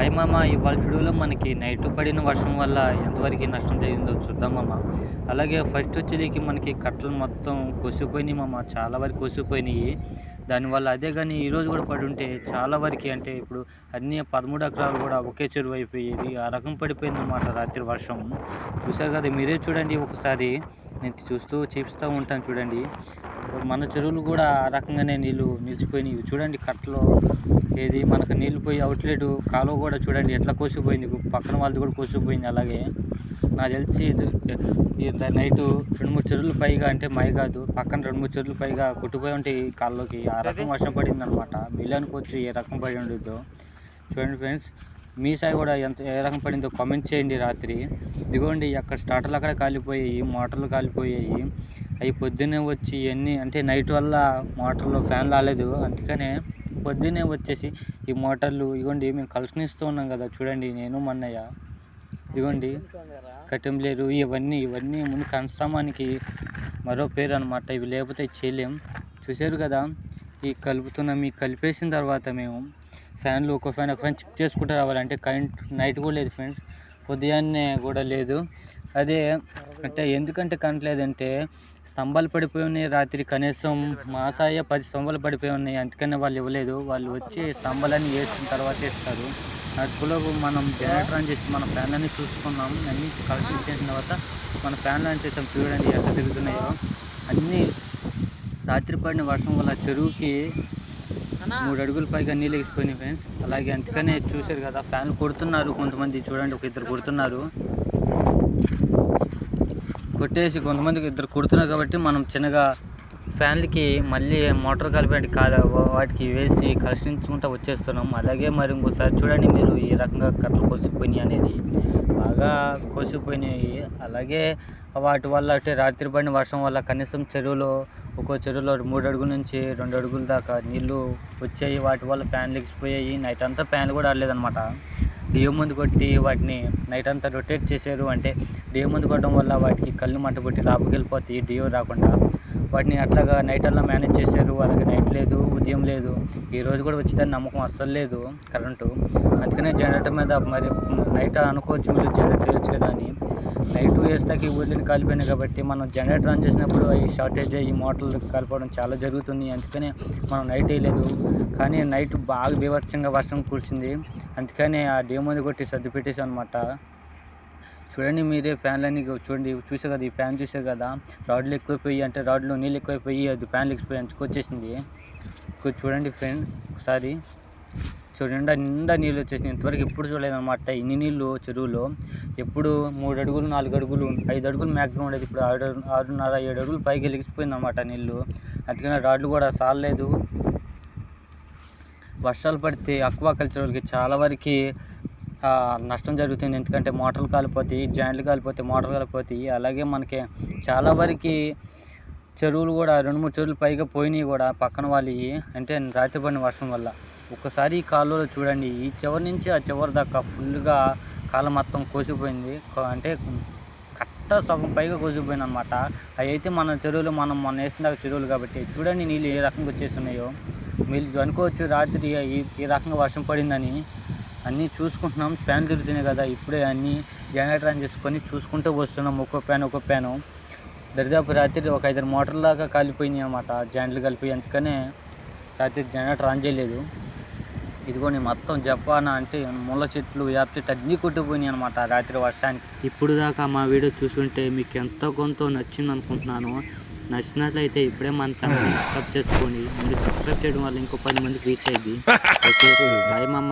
Hi మామ ఇవాళ వీడియోలో మనకి నైట్ పడిన వర్షం వల్ల ఎంతవరకు నష్టం జరిగిందో చూద్దాం మామ. అలాగే ఫస్ట్ వచ్చేదికి మనకి కట్టలు మొత్తం కొసిపోయినాయి మామ చాలా వరకు కొసిపోయినాయి. దానివల్ల అదే కానీ ఈరోజు కూడా పడి ఉంటే చాలా వరకు అంటే ఇప్పుడు అన్ని పదమూడు ఎకరాలు కూడా ఒకే చెరువు అయిపోయేది. ఆ రకం పడిపోయిందన్నమాట రాత్రి వర్షం. చూశారు కదా మీరే చూడండి ఒకసారి. నేను చూస్తూ చూపిస్తూ ఉంటాను చూడండి. మన చెరువులు కూడా ఆ రకంగానే నీళ్ళు నిలిచిపోయినాయి. చూడండి కట్టలో. ఏది? మనకు నీళ్ళు పోయి అవుట్లెట్ కాలువ కూడా చూడండి ఎట్లా కోసిపోయింది. పక్కన వాళ్ళది కూడా కోసిపోయింది అలాగే. నాకు తెలిసి నైట్ రెండు మూడు చెరువులు పైగా అంటే మై కాదు పక్కన రెండు మూడు చెరువులు పైగా కొట్టుపోయి ఉంటాయి కాళ్ళలోకి ఆ రకం వర్షం పడింది అనమాట మీరు వచ్చి ఏ రకం పడి ఉండదు చూడండి ఫ్రెండ్స్ మీ సాయి కూడా ఎంత ఏ రకం పడిందో కామెంట్ చేయండి రాత్రి. ఇదిగోండి అక్కడ స్టార్టర్లు అక్కడ కాలిపోయాయి మోటార్లు కాలిపోయాయి. అవి పొద్దున్నే వచ్చి ఇవన్నీ అంటే నైట్ వల్ల మోటార్లో ఫ్యాన్ రాలేదు. అందుకనే పొద్దున్నే వచ్చేసి ఈ మోటార్లు ఇదిగోండి మేము కలుషనిస్తూ ఉన్నాం కదా చూడండి నేను మన్నయ్య. ఇదిగోండి కట్టెంలేరు ఇవన్నీ ఇవన్నీ ముందు కన్స్ట్రమానికి మరో పేరు అనమాట ఇవి లేకపోతే చేయలేం. చూసారు కదా ఈ కలుపుతున్నాం. ఈ కలిపేసిన తర్వాత మేము ఫ్యాన్లు ఒక ఫ్యాన్ ఒక ఫ్యాన్ చెక్ చేసుకుంటూ రావాలంటే కరెంట్ నైట్ కూడా లేదు ఫ్రెండ్స్. ఉదయాన్నే కూడా లేదు. అదే అంటే ఎందుకంటే కనట్లేదంటే స్తంభాలు పడిపోయి ఉన్నాయి రాత్రి కనీసం మా సాయ పది స్తంభాలు పడిపోయి ఉన్నాయి అందుకనే వాళ్ళు ఇవ్వలేదు. వాళ్ళు వచ్చి స్తంభాలన్నీ వేసిన తర్వాత ఇస్తారు అటులో మనం జనరేటర్ ఆన్ చేసి మన ఫ్యాన్లన్నీ చూసుకున్నాం. అన్నీ కలెక్షన్ చేసిన తర్వాత మన ఫ్యాన్లు ఆన్ చేసాం. చూడండి ఎట్లా తిరుగుతున్నాయో. అన్నీ రాత్రి పడిన వర్షం వల్ల చెరువుకి మూడు అడుగుల పైగా నీళ్ళు ఎగిసిపోయినాయి ఫ్రెండ్స్. అలాగే అందుకనే చూశారు కదా ఫ్యాన్లు కొడుతున్నారు కొంతమంది. చూడండి ఒక ఇద్దరు కొడుతున్నారు. కొట్టేసి కొంతమందికి ఇద్దరు కుడుతున్నారు కాబట్టి మనం చిన్నగా ఫ్యాన్లకి మళ్ళీ మోటార్ కలిపేటి కాల వాటికి వేసి కలిసించుకుంటూ వచ్చేస్తున్నాం. అలాగే మరి ఇంకోసారి చూడండి మీరు ఈ రకంగా కట్టలు కోసిపోయినాయి అనేది. బాగా కోసిపోయినాయి. అలాగే వాటి వల్ల అంటే రాత్రి పడిన వర్షం వల్ల కనీసం చెరువులో ఒక్కో చెరువులో మూడు అడుగుల నుంచి రెండు అడుగుల దాకా నీళ్ళు వచ్చాయి. వాటి వల్ల ఫ్యాన్లు ఎక్కిపోయాయి నైట్ అంతా ఫ్యాన్లు కూడా ఆడలేదన్నమాట. డియో ముందు కొట్టి వాటిని నైట్ అంతా రొటేట్ చేశారు. అంటే డియో ముందు కొట్టడం వల్ల వాటికి కళ్ళు మంట కొట్టి లోపలికి డియో రాకుండా వాటిని అట్లాగా నైట్ అలా మేనేజ్ చేశారు. వాళ్ళకి నైట్ లేదు ఉదయం లేదు. ఈ రోజు కూడా వచ్చిందని నమ్మకం అస్సలు లేదు కరెంటు అందుకనే జనరేటర్ మీద మరి నైట్ అనుకోవచ్చు మీరు జనరేటర్ చేయొచ్చు కదా అని. నైట్ వేస్తాకి ఊర్లని కాలిపోయినాయి కాబట్టి మనం జనరేటర్ ఆన్ చేసినప్పుడు అవి షార్టేజ్ అయ్యి మోటార్లు కాలిపోవడం చాలా జరుగుతుంది. అందుకనే మనం నైట్ వేయలేదు. కానీ నైట్ బాగా బీభత్సంగా వర్షం కురిసింది. అందుకనే ఆ డే కొట్టి సర్ది పెట్టేసాం అనమాట చూడండి మీరే ఫ్యాన్లన్నీ చూడండి చూసే కదా ఈ ఫ్యాన్ చూసే కదా రాడ్లు ఎక్కువైపోయి అంటే రాడ్లు నీళ్ళు ఎక్కువైపోయి అది ఫ్యాన్లు ఎక్కిపోయి అంచుకొచ్చేసింది ఇక్కడ చూడండి ఫ్రెండ్ ఒకసారి. చూడండి నిండా నీళ్ళు వచ్చేసినాయి. ఇంతవరకు ఎప్పుడు చూడలేదన్నమాట ఇన్ని నీళ్ళు చెరువులో. ఎప్పుడు మూడు అడుగులు నాలుగు అడుగులు ఐదు అడుగులు మ్యాక్సిమం ఉండేది. ఇప్పుడు ఆరు ఆరున్నర ఏడు అడుగులు పైకి వెలిగిపోయింది అనమాట నీళ్ళు. అందుకని రాడ్లు కూడా సాలలేదు. వర్షాలు పడితే అక్వాకల్చర్కి చాలా వరకు నష్టం జరుగుతుంది. ఎందుకంటే మోటార్లు కాలిపోతాయి జాయింట్లు కాలిపోతాయి మోటార్లు కాలిపోతాయి. అలాగే మనకి చాలా వరకు చెరువులు కూడా రెండు మూడు చెరువులు పైగా పోయినాయి కూడా పక్కన వాళ్ళవి. అంటే రాత్రి పడిన వర్షం వల్ల. ఒక్కసారి ఈ కాలువలో చూడండి. ఈ చివరి నుంచి ఆ చివరి దాకా ఫుల్గా కాలం మొత్తం కోసిపోయింది. అంటే కట్ట సగం పైగా కోసిపోయింది అనమాట అవి అయితే మన చెరువులు మనం మొన్న వేసిన దాకా చెరువులు కాబట్టి చూడండి నీళ్ళు ఏ రకంగా వచ్చేస్తున్నాయో. మీరు అనుకోవచ్చు రాత్రి ఈ రకంగా వర్షం పడిందని. అన్నీ చూసుకుంటున్నాం. ఫ్యాన్ తిరుగుతున్నాయి కదా ఇప్పుడే అన్నీ జనరేటర్ ఆన్ చేసుకొని చూసుకుంటూ వస్తున్నాం ఒక్కో ఫ్యాన్ ఒక్కో ఫ్యాను. దరిదాపు రాత్రి ఒక ఐదారు మోటార్ల దాకా కాలిపోయినాయి అన్నమాట. జాయింట్లు కలిపి అందుకనే రాత్రి జనరేటర్ ఆన్ చేయలేదు. ఇదిగోని మొత్తం జపానా అంటే ముళ్ళ చెట్లు వేప చెట్లు అన్నీ కొట్టుకుపోయినాయి అనమాట రాత్రి వర్షానికి. ఇప్పుడు దాకా మా వీడియో చూసుంటే మీకు ఎంతో కొంత నచ్చింది అనుకుంటున్నాను. నచ్చినట్లయితే ఇప్పుడే మన ఛానల్ సబ్స్క్రైబ్ చేసుకోండి మీరు సబ్స్క్రైబ్ చేయడం వల్ల ఇంకో పది మందికి రీచ్ అయ్యింది ఓకే బాయ్ మామ.